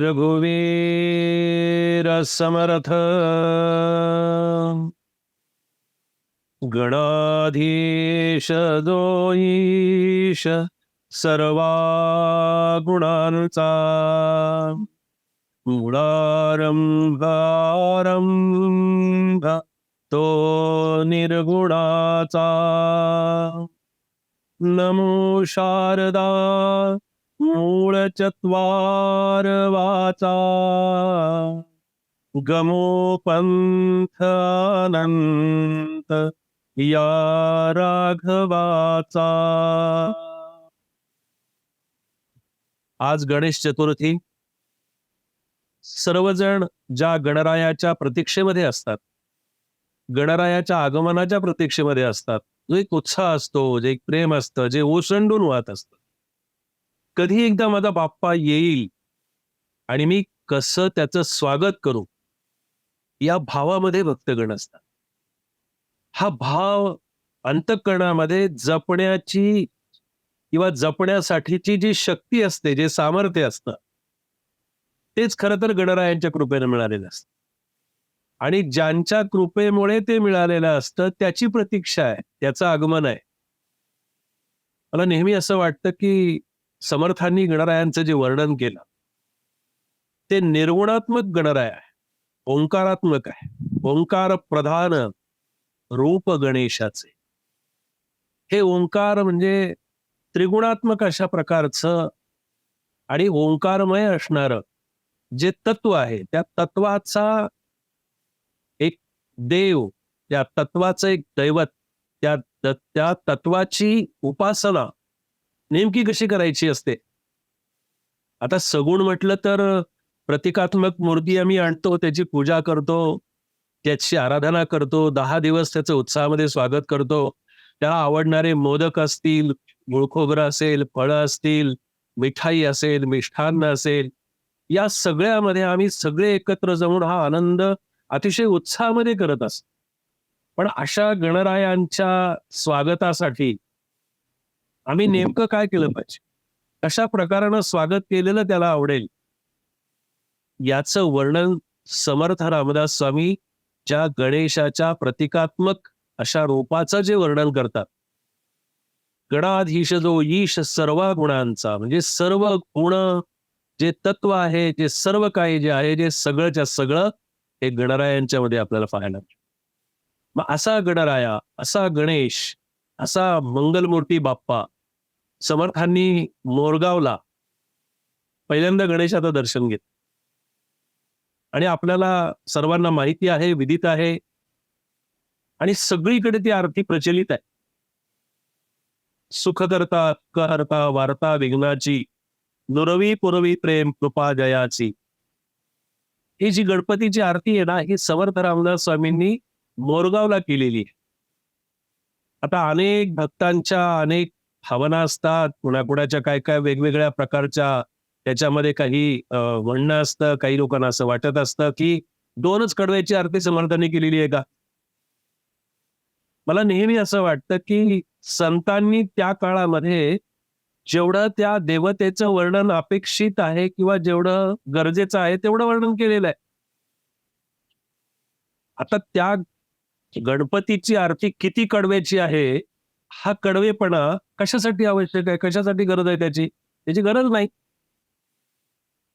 रघुवीर समर्थ। गणाधीश दोईश सर्वा गुणांचा मुळारंभारंभ तो निर्गुणाचा। नमो शारदा मूळ चत्वार वाचा. गमो या राघवाचा. आज गणेश चतुर्थी. सर्वजण ज्या गणरायाच्या प्रतीक्षेमध्ये असतात गणरायाच्या आगमनाच्या प्रतीक्षेमध्ये असतात जो एक उत्साह असतो जे एक प्रेम असतं जे ओसंडून वाहत असतं. कधी एकदा माझा बाप्पा येईल आणि मी कसं त्याचं स्वागत करू या भावामध्ये भक्तगण असतात. हा भाव अंतकरणामध्ये जपण्याची किंवा जपण्यासाठीची जी शक्ती असते जे सामर्थ्य असतं तेच खरं तर गणरायांच्या कृपेनं मिळालेलं असतं. आणि ज्यांच्या कृपेमुळे ते मिळालेलं असतं त्याची प्रतीक्षा आहे त्याचं आगमन आहे. मला नेहमी असं वाटतं की समर्थांनी गणरायांचं जे वर्णन केलं ते निर्गुणात्मक गणराय आहे ओंकारात्मक आहे. ओंकार प्रधान रूप गणेशाचे. हे ओंकार म्हणजे त्रिगुणात्मक अशा प्रकारचं आणि ओंकारमय असणारं जे तत्व आहे त्या तत्वाचा एक देव त्या तत्वाचं एक दैवत त्या त्या तत्वाची उपासना नेमकी कशी करायची असते? आता सगुण म्हटलं तर प्रतिकात्मक मूर्ती आम्ही आणतो त्याची पूजा करतो त्याची आराधना करतो दहा दिवस त्याचं उत्साहामध्ये स्वागत करतो. त्याला आवडणारे मोदक असतील गुळखोबरं असेल फळं असतील मिठाई असेल मिष्ठान्न असेल या सगळ्यामध्ये आम्ही सगळे एकत्र जमून हा आनंद अतिशय उत्साहामध्ये करत असतो. पण अशा गणरायांच्या स्वागतासाठी आम्ही नेमकं काय केलं पाहिजे? कशा प्रकारानं स्वागत केलेलं त्याला आवडेल? याचं वर्णन समर्थ रामदास स्वामी ज्या गणेशाच्या प्रतिकात्मक अशा रूपाचं जे वर्णन करतात. गणाधीश जो ईश सर्व गुणांचा म्हणजे सर्व गुण जे तत्व आहे जे सर्व काही जे आहे जे सगळंच्या सगळं हे गणरायांच्या मध्ये आपल्याला पाहायला मग असा गणराया असा गणेश असा मंगलमूर्ती बाप्पा समर्थांनी मोरगावला पहिल्यांदा गणेशाचं दर्शन घेत. आणि आपल्याला सर्वांना माहिती आहे विदित आहे. आणि सगळीकडे ती आरती प्रचलित आहे. सुख करता करता वार्ता विघ्नाची नुरवी पुरवी प्रेम कृपा जयाची. ही जी गणपतीची आरती आहे ना ही समर्थ रामदास स्वामींनी मोरगावला केलेली आहे. आता अनेक भक्तांच्या अनेक भावना असतात कुणाकुणाच्या काय काय वेगवेगळ्या प्रकारच्या त्याच्यामध्ये काही म्हणणं असतं काही लोकांना असं वाटत असतं की दोनच कडव्याची आरती समर्थांनी केलेली आहे का? मला नेहमी असं वाटतं की संतांनी त्या काळामध्ये जेवढं त्या देवतेचं वर्णन अपेक्षित आहे किंवा जेवढं गरजेचं आहे तेवढं वर्णन केलेलं आहे. आता त्या गणपतीची आरती किती कडव्याची आहे हा कडवेपणा कशासाठी आवश्यक आहे? कशासाठी गरज आहे त्याची? त्याची गरज नाही.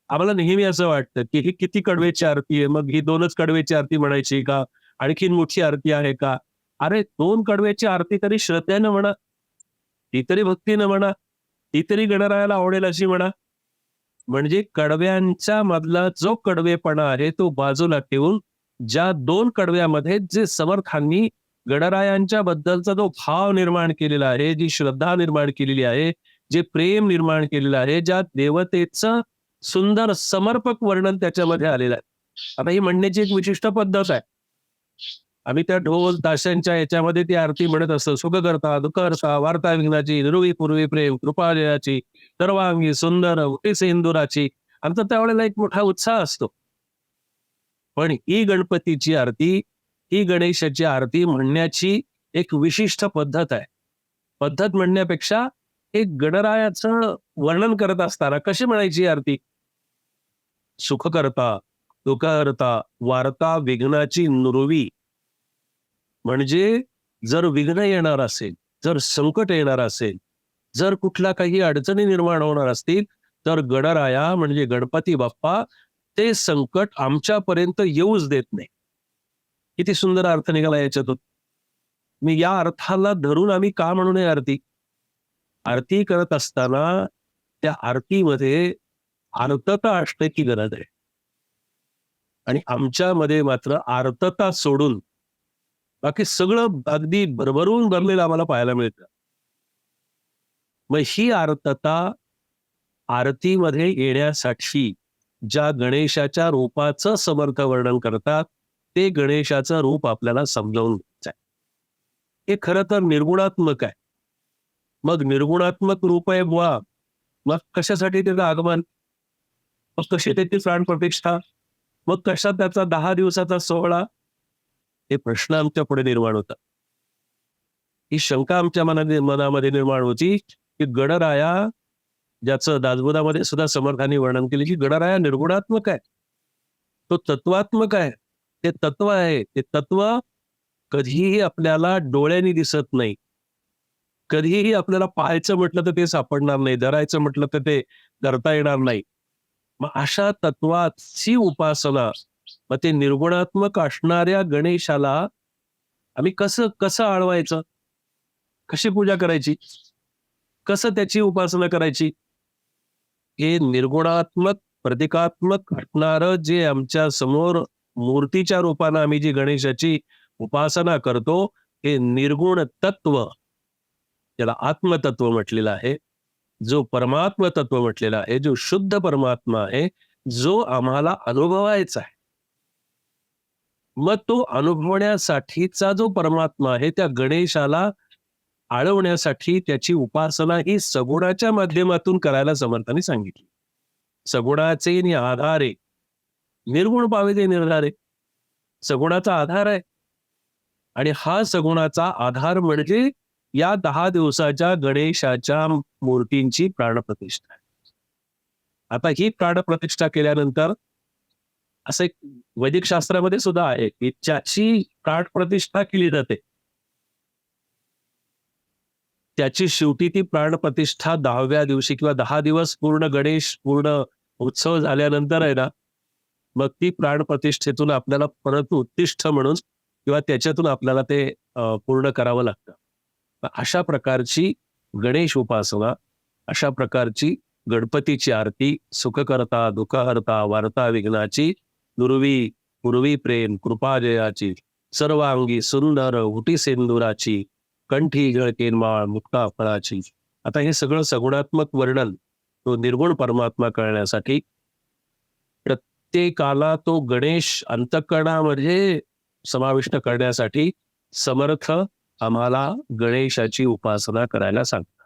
आम्हाला नेहमी असं वाटतं की ही किती कडवेची आरती आहे? मग ही दोनच कडवेची आरती म्हणायची का? आणखीन मोठी आरती आहे का? अरे दोन कडव्याची आरती तरी श्रद्धेनं म्हणा. ती तरी भक्तीनं म्हणा. ती तरी गणरायाला आवडेल अशी म्हणा. म्हणजे कडव्यांच्या मधला जो कडवेपणा आहे तो बाजूला ठेवून ज्या दोन कडव्यामध्ये जे समर्थांनी गणरायांच्या बद्दलचा जो भाव निर्माण केलेला आहे जी श्रद्धा निर्माण केलेली आहे जे प्रेम निर्माण केलेलं आहे ज्या देवतेचं सुंदर समर्पक वर्णन त्याच्यामध्ये आलेलं आहे. आता ही म्हणण्याची एक विशिष्ट पद्धत आहे. आम्ही त्या ढोल ताशांच्या याच्यामध्ये ती आरती म्हणत असतो. सुख करता दुःख करता वार्ता विघ्नाची निरुवी पूर्वी प्रेम कृपालयाची सर्वांगी सुंदर इंदुराची आमचा त्यावेळेला एक मोठा उत्साह असतो. पण ही गणपतीची आरती ही गणेशाची आरती म्हणण्याची एक विशिष्ट पद्धत आहे. पद्धत म्हणण्यापेक्षा एक गणरायाचं वर्णन करत असताना कशी म्हणायची आरती? सुख करता दुःख करता वार्ता विघ्नाची नुरवी. म्हणजे जर विघ्न येणार असेल जर संकट येणार असेल जर कुठल्या काही अडचणी निर्माण होणार असतील तर गणराया म्हणजे गणपती बाप्पा ते संकट आमच्यापर्यंत येऊच देत नाही. किती सुंदर अर्थ निघाला याच्यातून. मी या अर्थाला धरून आम्ही का म्हणू नये आरती? आरती करत असताना त्या आरतीमध्ये आर्तता असण्याची गरज आहे. आणि आमच्यामध्ये मात्र आर्तता सोडून बाकी सगळं अगदी भरभरून भरलेलं आम्हाला पाहायला मिळतं. मग ही आर्तता आरतीमध्ये येण्यासाठी ज्या गणेशाच्या रूपाचं समर्थ वर्णन करतात ते गणेशाचं रूप आपल्याला समजावून घ्यायचं आहे. हे खरं तर निर्गुणात्मक आहे. मग निर्गुणात्मक रूप आहे बुवा. मग कशासाठी त्याचं आगमन? मग कशी त्याची प्राण प्रतिष्ठा? मग कशा त्याचा दहा दिवसाचा सोहळा? हे प्रश्न आमच्या पुढे निर्माण होतात. ही शंका आमच्या मनाने मनामध्ये निर्माण होती की गणराया ज्याचं दासबोधामध्ये सुद्धा समर्थाने वर्णन केले की गणराया निर्गुणात्मक आहे. तो तत्वात्मक आहे. ते तत्व आहे. ते तत्व कधीही आपल्याला डोळ्यांनी दिसत नाही. कधीही आपल्याला पाहायचं म्हटलं तर ते सापडणार नाही. धरायचं म्हटलं तर ते धरता येणार नाही. मग अशा तत्वाची उपासना मग ते निर्गुणात्मक असणाऱ्या गणेशाला आम्ही कसं कसं आळवायचं? कशी पूजा करायची? कसं त्याची उपासना करायची? हे निर्गुणात्मक प्रतिकात्मक असणारं जे आमच्यासमोर मूर्तीच्या रूपानं आम्ही जी गणेशाची उपासना करतो हे निर्गुण तत्व त्याला आत्मतत्व म्हटलेलं आहे जो परमात्म तत्व म्हटलेला आहे जो शुद्ध परमात्मा आहे जो आम्हाला अनुभवायचा आहे. मग तो अनुभवण्यासाठीचा जो परमात्मा आहे त्या गणेशाला आळवण्यासाठी त्याची उपासना ही सगुणाच्या माध्यमातून करायला समर्थाने सांगितली. सगुणाचे नि आधारे निर्गुण पावे ते निर्धारे. सगुणाचा आधार आहे. आणि हा सगुणाचा आधार म्हणजे या दहा दिवसाच्या गणेशाच्या मूर्तींची प्राणप्रतिष्ठा आहे. आता ही प्राणप्रतिष्ठा केल्यानंतर असं एक वैदिक शास्त्रामध्ये सुद्धा आहे की ज्याची प्राणप्रतिष्ठा केली जाते त्याची शेवटी ती प्राणप्रतिष्ठा दहाव्या दिवशी किंवा दहा दिवस पूर्ण गणेश पूर्ण उत्सव झाल्यानंतर आहे ना मग ती प्राणप्रतिष्ठेतून आपल्याला परत उत्तिष्ठ म्हणून किंवा त्याच्यातून आपल्याला ते पूर्ण करावं लागतं. अशा प्रकारची गणेश उपासना अशा प्रकारची गणपतीची आरती सुखकर्ता दुःखहर्ता वार्ता विघ्नाची दुर्वी पूर्वी प्रेम कृपाजयाची सर्वांगी सुंदर उटी सेंदुराची कंठी जळकेनमाळ मुक्ता फळाची. आता हे सगळं सगुणात्मक वर्णन तो निर्गुण परमात्मा कळण्यासाठी प्रत्येकाला तो गणेश अंतकरणामध्ये समाविष्ट करण्यासाठी समर्थ आम्हाला गणेशाची उपासना करायला सांगतात.